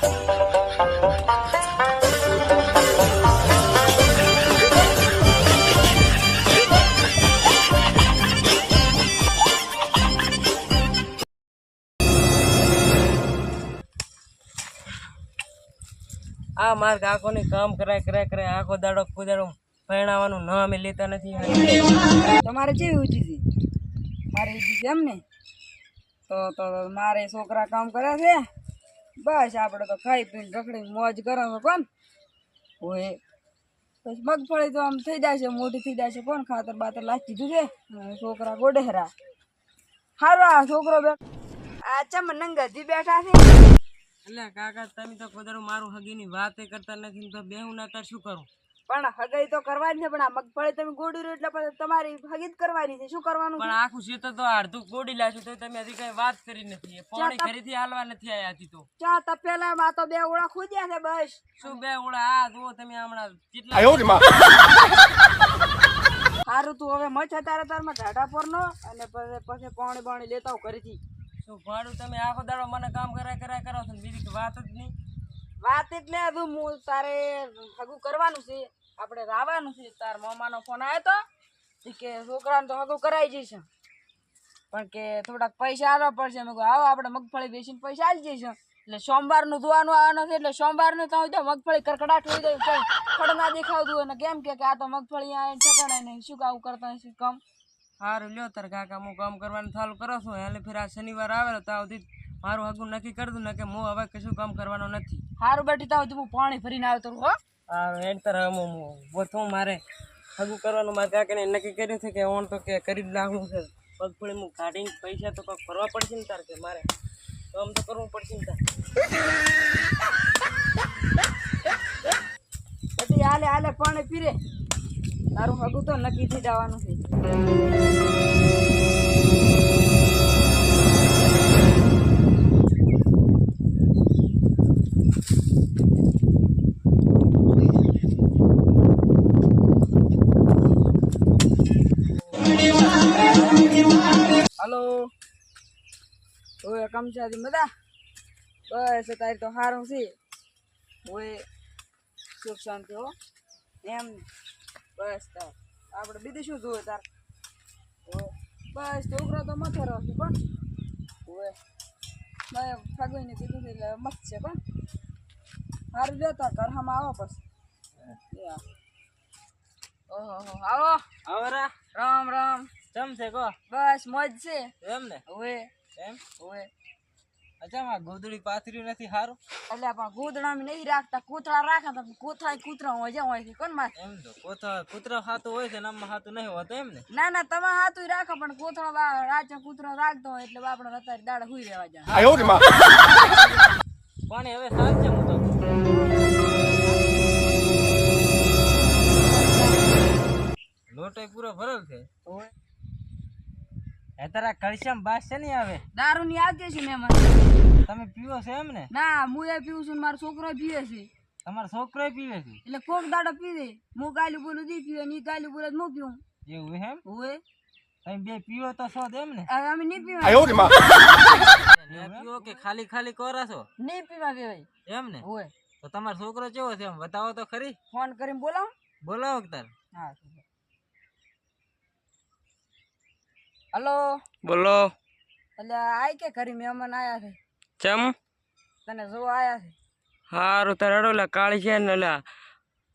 આ માર કાકોને કામ કરાય કરાય કરાય. આખો દાડો કુદાડો પરણાવવાનું ન અમે લેતા નથી. તમારે કેવી ઉચી છે? મારે ઉચી છે એમ ને? તો તો મારે છોકરા કામ કરે છે? બસ આપણે તો ખાઈ પીને રખડી મોજ કરો કોણ? હોય પછી મગફળી તો આમ થઈ જાય છે મોટી થઈ જાય છે કોણ? ખાતર બાતર લાચી દીધું છોકરા ગોડેરા હારો આ છોકરો બે આ ચમ નંગાથી બેઠા છે? એટલે કાકા, તમે તો કુદાડો મારું હગીની વાતે કરતા નથી તો બેહું ના તાર શું કરું? પણ હગાઈ તો કરવાની છે પણ આ મગફળી તમે ગોડી રહ્યો એટલે પછી તમારી હગી કરવાની છે. શું કરવાનું પણ આખું શેતર તો અડધું ગોડી લાશું તો તમે હજી કઈ વાત કરી નથી. પાણી ઘરેથી હાલવા નથી આયા તો. ચા તપેલા માં તો બે ઓળા ખુદ્યા છે બસ. શું બે ઓળા? આ જુઓ તમે હમણાં કેટલા સારું તું હવે મચ તારે તારમાં ઢાઢા પર નો અને પછી પછી પાણી બાણી લેતા ઘરેથી. શું ભાડું તમે આખો દાડો મને કામ કરાય કરાય કરો છો બીજી વાત જ નહીં? વાત એટલે હજુ હું તારે હગું કરવાનું છે. આપણે રાવાનું છે તાર મામાનો ફોન આવ્યો તો કે છોકરાને તો હગું કરાઈ જઈશ. પણ કે થોડાક પૈસા આવવા પડશે. મેં આવો આપણે મગફળી બેસીને પૈસા આવી જઈશ. એટલે સોમવારનું ધોવાનું આવવાનું છે એટલે સોમવારનું તો તો મગફળી કરકડાટ હોય જાય કઈ ફળ ના દેખાવતું હોય. ને કેમ કે આ તો મગફળી આ ઠેકાણાય નહીં શું કાવું કરતા હશે? કામ? સારું લ્યો તાર કાકા હું કામ કરવાનું ચાલુ કરો છું. એટલે ફેર આ શનિવાર આવેલો તો આવતી મારું હગું નક્કી કરી દઉં ને કે હું હવે કશું કામ કરવાનું નથી. સારું બેઠી તાવ હું પાણી ભરીને આવતો હો. આ એડ તર હું મારે હગું કરવાનું. મારે કાકાને નક્કી કર્યું છે કે ઓન તો કે કરી જ નાખવું છે. પગફળી હું કાઢીને પૈસા તો કંઈક ફરવા પડશે ને તાર કે મારે. આમ તો કરવું પડશે ને તાર. પછી હાલે હાલે પાણી પીરે તારું હગું તો નક્કી થઈ જવાનું છે. હલો. ઓય કમચાથી બધા? બસ તારી તો સારું છે. ઓય સુખ શાંતિ હો. એમ બસ તાર. આપણે બીજું શું જોવે તાર? બસ છોકરો તો મથે રહ્યો છે પણ. ઓય મેં ફગવીને કીધું છે એટલે મસ્ત છે પણ. સારું જો તાર ઘર હમ આવો પછી. ઓહો હો આવો આવરા રામ રામ. ચમ છે કો બસ મોજ છે. એમ ને ઓએ એમ? ઓએ અચ્છા માં ગોદડી પાથર્યું નથી હારું? એટલે પણ કૂતરામાં નહીં રાખતા કૂતરા રાખે તો કૂતરા કૂતરા હોય છે હોય છે કોણમાં એમ તો કોથા કૂતરા ખાતું હોય છે ને આમાં ખાતું નહીં હોતું એમ ને? ના ના તમે હાથું રાખો પણ કૂતરો રાજા કૂતરો રાખતો હોય એટલે આપણે અત્યારે દાડે હુઈ રહેવા જાય. પણ હવે છે હું તો લોટો પૂરો ભરેલ છે. એ તારા કલ્શિયમ બાસ છે નહીં આવે દારૂ ની આવતી છે મહેમાન તમે પીવો છો એમ ને? ના હું એ પીવું છું મારો છોકરો પીવે છે. તમારો છોકરો પીવે છે? એટલે કોક દાડો પીવે હું ગાલી બોલું દી પીવે ની ગાલી બોલે હું પીવું? એવું એમ? હોય તમે બે પીવો તો છો એમ ને? હવે અમે નહીં પીવા પીવો કે ખાલી ખાલી કોરા છો? નહીં પીવા ભાઈ એમ ને? હોય તો તમારો છોકરો કેવો છે એમ? બતાવો તો ખરી. ફોન કરીને બોલાવો. બોલાવો તાર? હા હલો? બોલો. એટલે આય કે ઘરે મહેમાન આયા છે? ચમ? તને જો આયા છે? હારું તારે અડોલા કાળી છે ને ઓલા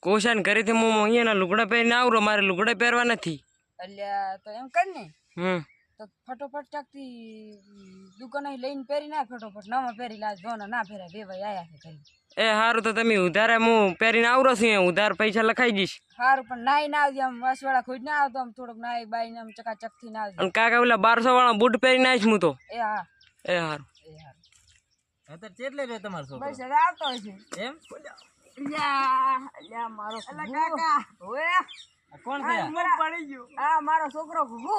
કોશાન ઘરેથી હું અહીંયાના લુગડા પહેરીને આવરો મારે લુગડા પહેરવા નથી. એટલે તો એમ કર ને હમ. તો ફટોફટ ચાકતી દુકાને લઈને પહેરી ના ફટોફટ નવા પહેરી લાજ જો ના પહેરે બે ભાઈ આયા છે ઘરે. એ હારું તો તમે ઉધારે હું પહેરીને આવરો છું ઉધાર પૈસા લખાઈ દઈશ. સારું પણ નાઈ ના આવજે આમ વાસવાળા ખોજ ના આવતો આમ થોડોક નાઈ બાઈ ને આમ ચકાચકથી ના આવજે અને કાકા ઓલા બારસો વાળા બૂટ પહેરીને આવીશ હું તો. એ હા. એ હારું. એ હા અત્યારે કેટલે રે તમારો છોકરો? બસ આવતો હશે. એમ? લ્યા લ્યા મારો અલા કાકા. ઓએ કોણ પડી ગયો. હા મારો છોકરો ઘુઘુ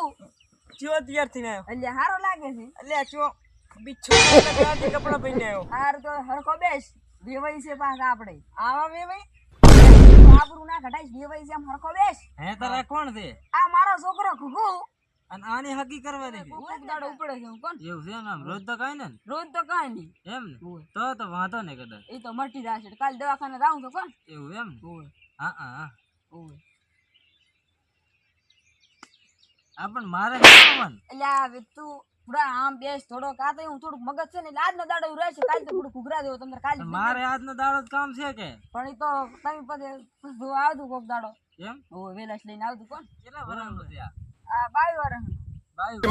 ચિયો તૈયાર થઈને આવ્યો. એટલે હારો લાગે છે. એટલે ચો બિચ્છો કપડા પહેરીને આવ્યો. હાર તો હરખો બેસ. બેવાઈ છે પાછા આપણે. આવા વેવાઈ? આબરૂ ના ઘટાઈશ વેવાઈ છે આમ હરખો બેસ. હે તારા કોણ છે? આ મારો છોકરો ઘુઘુ. અને આની હકી કરવા દે કોક દાડો ઉપડે છે કોણ? એવું છે ને રોજ તો કાઈ ને? રોજ તો કાઈ નહીં. એમ ને? તો તો વાંધો નહીં કદાચ. એ તો મટી જશે. કાલ દવાખાને જાઉં તો કોણ? એવું એમ ને? હા હા ઓય હોય. આ પણ મારે એટલે તું પૂરા આમ બેસ થોડો આ તો હું થોડુંક મગજ છે ને એટલે આજનો દાડો એવું રહેશે કાલ તો થોડું ઘૂઘરા દેવો તમને કાલ મારે આજનો દાડો જ કામ છે કે? પણ એ તો તમે પછી આવતું કોક દાડો. એમ? હોય વેલાસ લઈને આવતું કોણ? કેટલા વર્ષનું છે આ? આ બાવી વાળા બાયું.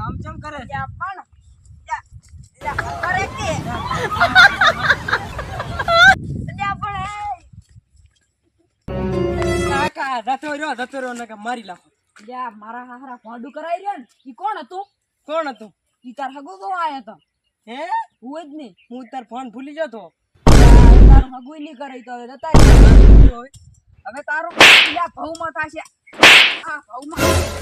આમ ચમ કરે છે? પણ કરે કે? કાકા જતો રહ્યો ને મારી લાખો. લ્યા મારા હારા ફોડું કરાઈ રહ્યા ને ઈ કોણ હતું? કોણ હતું? ઈ તાર હગુ તો આયો તો? હે? હું જ નહીં. હું તાર ફોન ભૂલી ગયો તો તારું હગુ નહીં કરાઈ તો હવે જતા હવે. તારું લ્યા ભવમાં થાશે. આ ભવમાં.